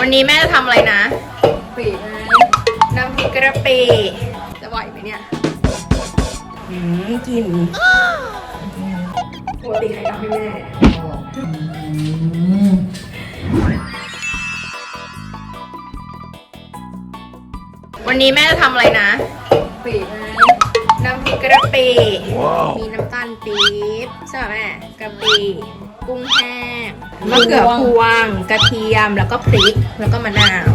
วันนี้แม่จะทำอะไรนะปีกไงน้ำพริกกระปิจะไหวไหมเนี่ยอืมกินปกติใครทำให้แม่วันนี้แม่จะทำอะไรนะปีกไงน้ำพริกกระปิมีน้ำตาลปี๊บใช่ไหมแม่กระปิกุ้งแห้ง มะเขือพวง กระเทียมแล้วก็พริกแล้วก็มะนาว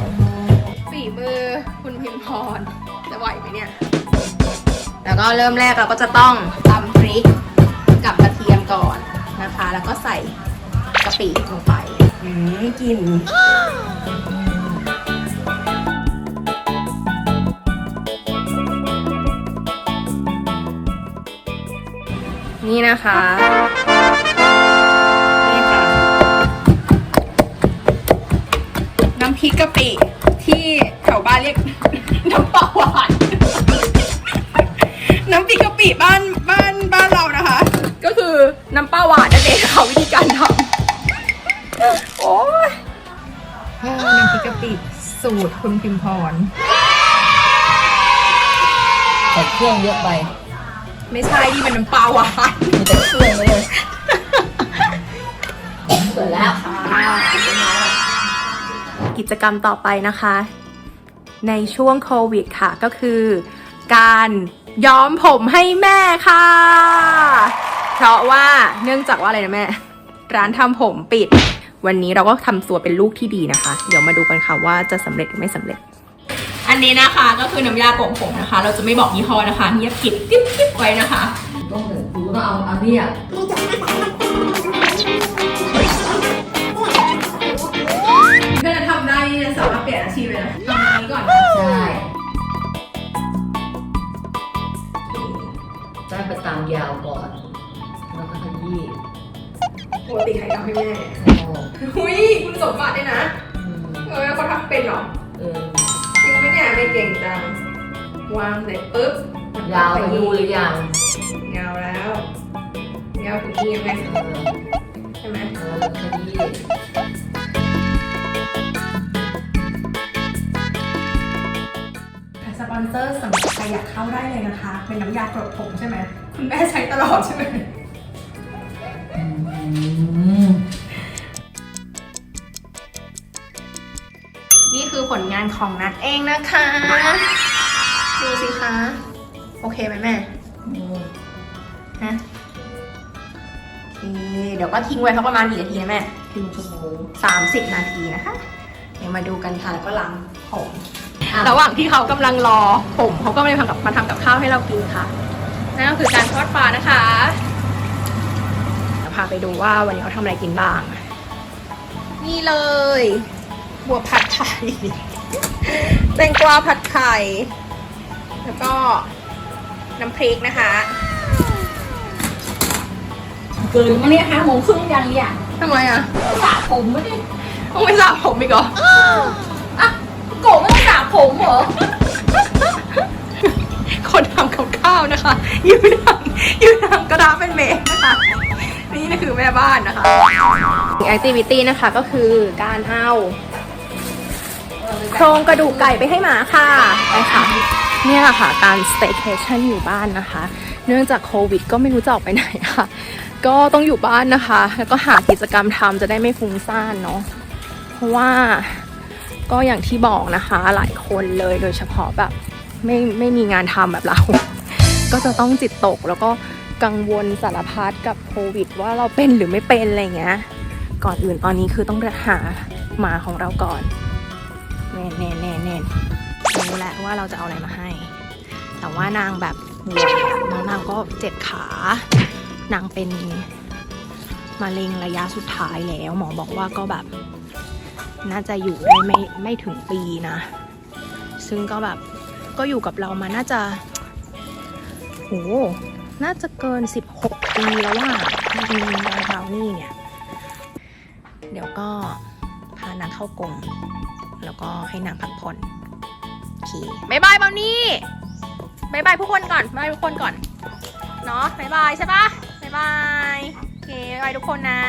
ฝีมือคุณพิมพรจะไหวไหมเนี่ย แล้วก็เริ่มแรกเราก็จะต้องตำพริกกับกระเทียมก่อนนะคะ แล้วก็ใส่กะปิลงไปอืมกลินนี่นะคะ กกะปิที่แถวบ้านเรียก น้ำปลาหวาน น้ำพริกกะปิบ้านบ้านบ้านเรานะคะ ก็คือน้ำปลาหวานนั่นเองค่ะวิธีการทำโอ้ยน้ำพริกกะปิสูตรคุณพิมพรใส่เครื่องเยอะไป ไม่ใช่ที่เป็นน้ำปลาหวานมีแต่เครื่องเลยเสร็จแล้ว กิจกรรมต่อไปนะคะ ในช่วงโควิดค่ะก็คือ การย้อมผมให้แม่ค่ะ เพราะว่าเนื่องจากว่าอะไรนะแม่ ร้านทำผมปิด วันนี้เราก็ทำตัวเป็นลูกที่ดีนะคะ เดี๋ยวมาดูกันค่ะว่าจะสำเร็จหรือไม่สำเร็จ อันนี้นะคะก็คือน้ำยาโกงผมนะคะ เราจะไม่บอกยี่ห้อนะคะเงียบกิบกิ๊บกิ๊บไว้นะคะ ต้องดูต้องเอาอันนี้ยถ้ ยาวก่อน แล้วก็ขยี้ปกติใครทำให้แม่โอ้หุยคุณสมบัติด้วยนะ อืมเออเขาทำเป็นเหรอ เออจริงไหมเนี่ยไม่เก่งจัง วางเสร็จปุ๊บยาวไปดูหรือยังยาวแล้ว ยาวถึงนี่ยังไงเออใช่ไหมเออขยี้สปอนเซอร์สำหรับใครอยากเข้าได้เลยนะคะ เป็นน้ำยากรดผมใช่ไหมคุณแม่ใช้ตลอดใช่ไหมอืมนี่คือผลงานของนัดเองนะคะ ดูสิคะ โอเคไหมแม่อืมฮะโอเค เดี๋ยวก็ทิ้งไว้สักประมาณกี่นาทีนะแม่ครึ่งชั่วโมง30นาทีนะคะ เดี๋ยวมาดูกันค่ะแล้วก็ล้างผมอะระหว่างที่เขากำลังรอผมเขาก็มาทำกับมาทำกับข้าวให้เรากินค่ะ นั่นก็คือการทอดปลานะคะเดี๋ยวพาไปดูว่าวันนี้เขาทำอะไรกินบ้าง นี่เลย บัวผัดไข่แตงกวาผัดไข่ แล้วก็น้ำพริกนะคะเกินมาเนี่ยห้าโมงครึ่งยังเนี่ยทำไมอะสระผมไม่ได้ต้องไปสระผมอีกเหรอ ยืนทำยืนทำกระดาษเป็นเมนนะคะ นี่นะคือแม่บ้านนะคะแอคทิวิตี้นะคะก็คือการเอาโครงกระดูกไก่ไปให้หมาค่ะไปค่ะเนี่ยค่ะการ staycation อยู่บ้านนะคะ เนื่องจากโควิด ก็ไม่รู้จะออกไปไหนค่ะ ก็ต้องอยู่บ้านนะคะ แล้วก็หากิจกรรมทำจะได้ไม่ฟุ้งซ่านเนาะเพราะว่าก็อย่างที่บอกนะคะหลายคนเลยโดยเฉพาะแบบไม่ไม่มีงานทำแบบเรา ก็จะต้องจิตตกแล้วก็กังวลสารพัดกับโควิด ว่าเราเป็นหรือไม่เป็นอะไรเงี้ย ก่อนอื่นตอนนี้คือต้องหาหมาของเราก่อนแน่แน่แน่แน่รู้แหละว่าเราจะเอาอะไรมาให้ แต่ว่านางแบบน้องนางก็เจ็บขา นางเป็นมะเร็งระยะสุดท้ายแล้ว หมอบอกว่าก็แบบ น่าจะอยู่ได้ไม่ไม่ถึงปีนะ ซึ่งก็แบบก็อยู่กับเรามาน่าจะ หน่าจะเกิน 16 ปีแล้วว่าจริงๆเรานี่เนี่ย เดี๋ยวก็พานางเข้ากรงแล้วก็ให้นางพักผ่อนโอเคบายบายบาวนี่บายบายทุกคนก่อนบายทุกคนก่อน เนาะบายบายใช่ปะบายบาย โอเคบายทุกคนนะ